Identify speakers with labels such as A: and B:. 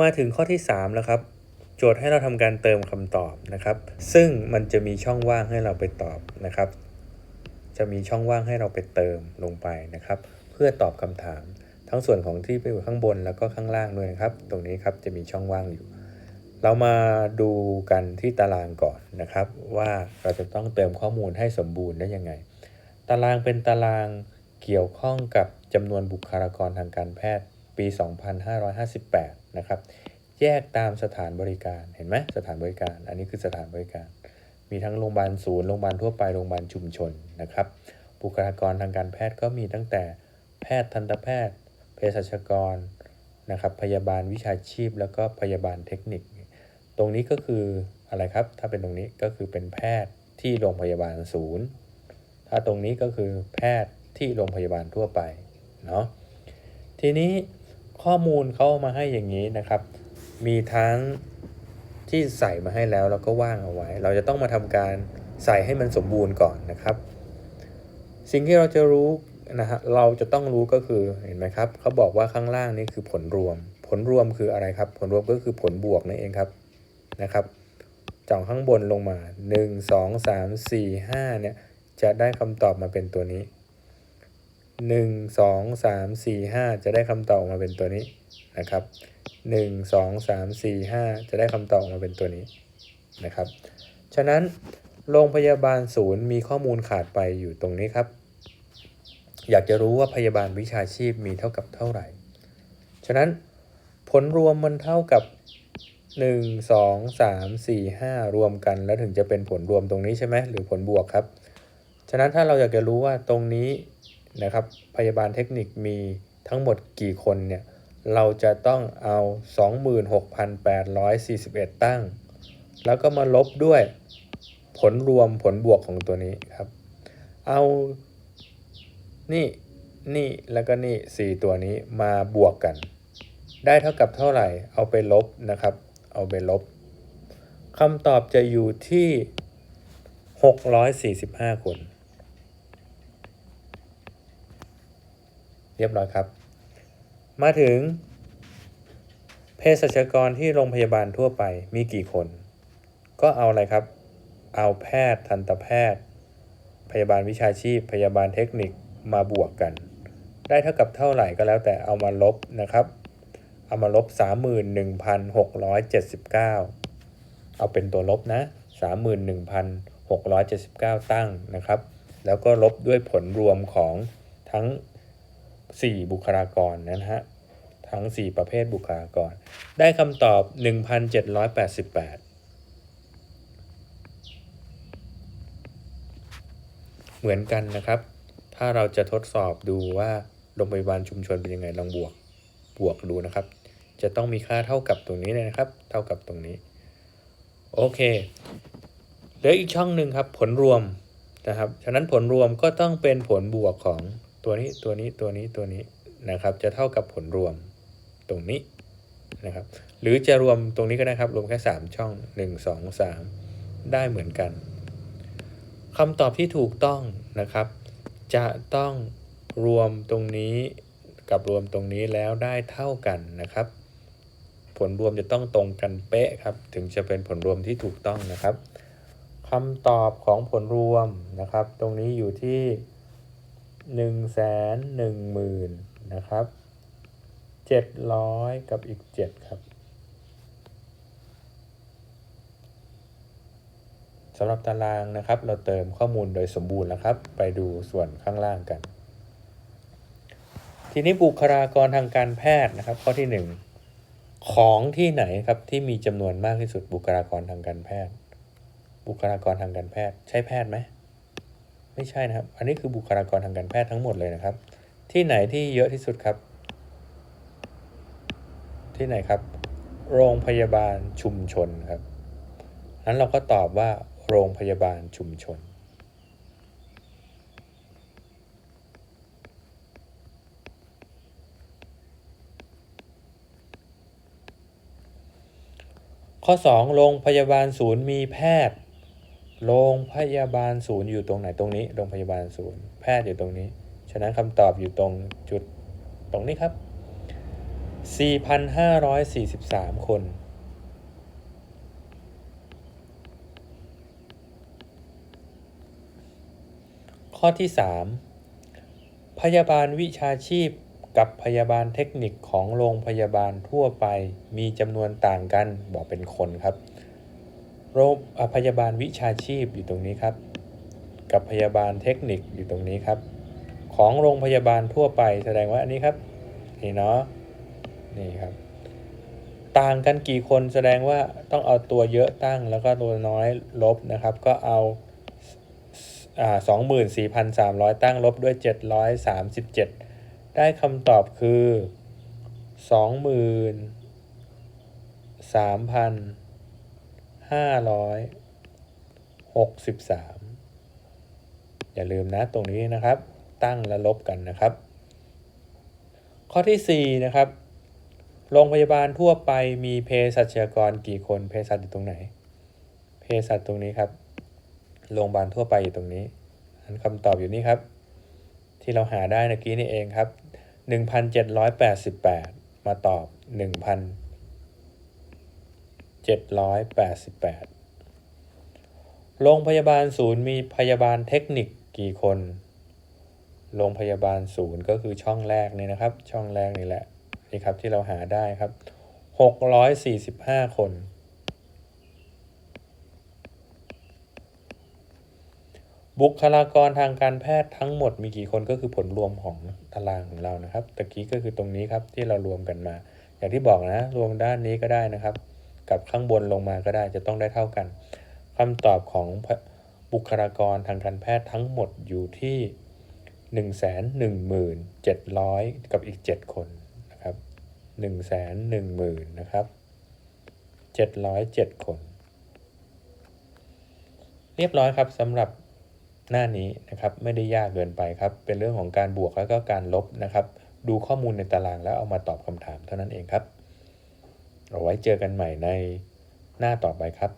A: มาถึงข้อที่ 3 แล้วครับ โจทย์ให้เราทำการเติมคำตอบนะครับ ซึ่งมันจะมีช่องว่างให้เราไปตอบนะครับ จะมีช่องว่างให้เราไปเติมลงไปนะครับ เพื่อตอบคำถาม ทั้งส่วนของที่ไปอยู่ข้างบนแล้วก็ข้างล่างด้วยนะครับ ตรงนี้ครับจะมีช่องว่างอยู่ เรามาดูกันที่ตารางก่อนนะครับ ว่าเราจะต้องเติมข้อมูลให้สมบูรณ์ได้ยังไง ตารางเป็นตารางเกี่ยวข้องกับจำนวนบุคลากรทางการแพทย์ ปี 2558 นะครับ แยกตามสถานบริการ เห็นไหมสถานบริการ อันนี้คือสถานบริการ มีทั้งโรงพยาบาลศูนย์ โรงพยาบาลทั่วไป โรงพยาบาลชุมชนนะครับ บุคลากรทางการแพทย์ก็มีตั้งแต่แพทย์ทันตแพทย์ เภสัชกร นะครับ พยาบาลวิชาชีพ แล้วก็พยาบาลเทคนิค ตรงนี้ก็คืออะไรครับ ถ้าเป็นตรงนี้ก็คือเป็นแพทย์ที่โรงพยาบาลศูนย์ ถ้าตรงนี้ก็คือแพทย์ที่โรงพยาบาลทั่วไป เนาะทีนี้ ข้อมูลเขามาให้อย่างนี้นะครับ มีทั้งที่ใส่มาให้แล้วแล้วก็ว่างเอาไว้ เราจะต้องมาทำการใส่ให้มันสมบูรณ์ก่อนนะครับ สิ่งที่เราจะรู้นะฮะเราจะต้องรู้ก็คือเห็นไหมครับเขาบอกว่าข้างล่างนี่คือผลรวม ผลรวมคืออะไรครับ ผลรวมก็คือผลบวกนั่นเองครับนะครับจากข้างบนลงมา 1 2 3 4 5เนี่ยจะได้คำตอบมาเป็นตัวนี้ 1 2 3 4 5 จะได้คำตอบมาเป็นตัวนี้นะครับ 1 2 3 4 5 จะได้คำตอบมาเป็นตัวนี้นะครับ ฉะนั้นโรงพยาบาลศูนย์มีข้อมูลขาดไปอยู่ตรงนี้ครับ อยากจะรู้ว่าพยาบาลวิชาชีพมีเท่ากับเท่าไหร่ ฉะนั้นผลรวมมันเท่ากับ 1 2 3 4 5 รวมกันแล้วถึงจะเป็นผลรวมตรงนี้ใช่ไหมหรือผลบวกครับ ฉะนั้นถ้าเราอยากจะรู้ว่าตรงนี้ นะครับ พยาบาลเทคนิคมีทั้งหมดกี่คนเนี่ย เราจะต้องเอา 26,841 ตั้ง แล้วก็มาลบด้วยผลรวมผลบวกของตัวนี้ครับ เอานี่นี่แล้วก็นี่ 4 ตัวนี้มาบวกกัน ได้เท่ากับเท่าไหร่ เอาไปลบนะครับ เอาไปลบคำตอบจะอยู่ที่ 645 คน เรียบร้อยครับ มาถึงเภสัชกรที่โรงพยาบาลทั่วไปมีกี่คน ก็เอาอะไรครับ เอาแพทย์ทันตแพทย์ พยาบาลวิชาชีพ พยาบาลเทคนิคมาบวกกัน ได้เท่ากับเท่าไหร่ก็แล้วแต่เอามาลบนะครับ เอามาลบ 31,679 เอาเป็นตัวลบนะ 31,679 ตั้งนะครับ แล้วก็ลบด้วยผลรวมของทั้ง 4 บุคลากรนะฮะทั้ง 4 ประเภทบุคลากร ได้คำตอบ 1,788 เหมือนกันนะครับ ถ้าเราจะทดสอบดูว่าโรงพยาบาลชุมชนเป็นยังไงลองบวกบวกดูนะครับ จะต้องมีค่าเท่ากับตรงนี้เลยนะครับ เท่ากับตรงนี้ โอเคเหลืออีกช่องหนึ่งครับ ผลรวมนะครับ ฉะนั้นผลรวมก็ต้องเป็นผลบวกของ ตัวนี้ตัวนี้ตัวนี้ตัวนี้นะครับ จะเท่ากับผลรวมตรงนี้นะครับ หรือจะรวมตรงนี้ก็ได้ครับ รวมแค่ 3 ช่อง 1 2 3 ได้เหมือนกันคำตอบที่ถูกต้องนะครับ จะต้องรวมตรงนี้กับรวมตรงนี้แล้วได้เท่ากันนะครับ ผลรวมจะต้องตรงกันเป๊ะครับ ถึงจะเป็นผลรวมที่ถูกต้องนะครับคำตอบของผลรวมนะครับ ตรงนี้อยู่ที่ 1นึ่งแสนหนึ่งหมื่นนะครับ700กับอีก7ครับสำหรับตารางนะครับ เราเติมข้อมูลโดยสมบูรณ์แล้วครับ ไปดูส่วนข้างล่างกัน ทีนี้บุคลากรทางการแพทย์นะครับ ข้อที่ 1 ของที่ไหนครับที่มีจำนวนมากที่สุดบุคลากรทางการแพทย์ บุคลากรทางการแพทย์ ใช่แพทย์ไหม ไม่ใช่นะครับ อันนี้คือบุคลากรทางการแพทย์ทั้งหมดเลยนะครับ ที่ไหนที่เยอะที่สุดครับ ที่ไหนครับ โรงพยาบาลชุมชนครับนั้นเราก็ตอบว่าโรงพยาบาลชุมชน ข้อ 2 โรงพยาบาลศูนย์มีแพทย์ โรงพยาบาลศูนย์อยู่ตรงไหนตรงนี้ โรงพยาบาลศูนย์ แพทย์อยู่ตรงนี้ ฉะนั้นคำตอบอยู่ตรงจุดตรงนี้ครับ 4,543 คน ข้อที่ 3 พยาบาลวิชาชีพกับพยาบาลเทคนิคของโรงพยาบาลทั่วไปมีจำนวนต่างกันบอกเป็นคนครับ โรงพยาบาลวิชาชีพอยู่ตรงนี้ครับ กับพยาบาลเทคนิคอยู่ตรงนี้ครับ ของโรงพยาบาลทั่วไปแสดงว่าอันนี้ครับนี่เนาะนี่ครับ ต่างกันกี่คนแสดงว่าต้องเอาตัวเยอะตั้งแล้วก็ตัวน้อยลบนะครับ ก็เอาสองหมื่นสี่พันสามร้อยตั้งลบด้วยเจ็ดร้อยสามสิบเจ็ดได้คำตอบคือสองหมื่นสามพัน ห้าร้อยหกสิบสามอย่าลืมนะตรงนี้นะครับ ตั้งและลบกันนะครับ ข้อที่4นะครับโรงพยาบาลทั่วไปมีเภสัชกรกี่คนเภสัชอยู่ตรงไหนเภสัชตรงนี้ครับโรงพยาบาลทั่วไปอยู่ตรงนี้ อันคำตอบอยู่นี่ครับ ที่เราหาได้เมื่อกี้นี่เองครับ 1,788 มาตอบ 788 โรงพยาบาลศูนย์มีพยาบาลเทคนิคกี่คน โรงพยาบาลศูนย์ก็คือช่องแรกนี่นะครับ ช่องแรกนี่แหละ นี่ครับที่เราหาได้ครับหกร้อยสี่สิบห้าคน บุคลากรทางการแพทย์ทั้งหมดมีกี่คนก็คือผลรวมของตารางของเรานะครับ ตะกี้ก็คือตรงนี้ครับที่เรารวมกันมา อย่างที่บอกนะ รวมด้านนี้ก็ได้นะครับ กับข้างบนลงมาก็ได้จะต้องได้เท่ากัน คำตอบของบุคลากรทางการแพทย์ทั้งหมดอยู่ที่หนึ่งแสนหนึ่งหมื่นเจ็ดร้อยกับอีกเจ็ดคนนะครับหนึ่งแสนหนึ่งหมื่นนะครับเจ็ดร้อยเจ็ดคน เรียบร้อยครับสำหรับหน้านี้นะครับไม่ได้ยากเกินไปครับ เป็นเรื่องของการบวกแล้วก็การลบนะครับ ดูข้อมูลในตารางแล้วเอามาตอบคำถามเท่านั้นเองครับ เอาไว้เจอกันใหม่ในหน้าต่อไปครับ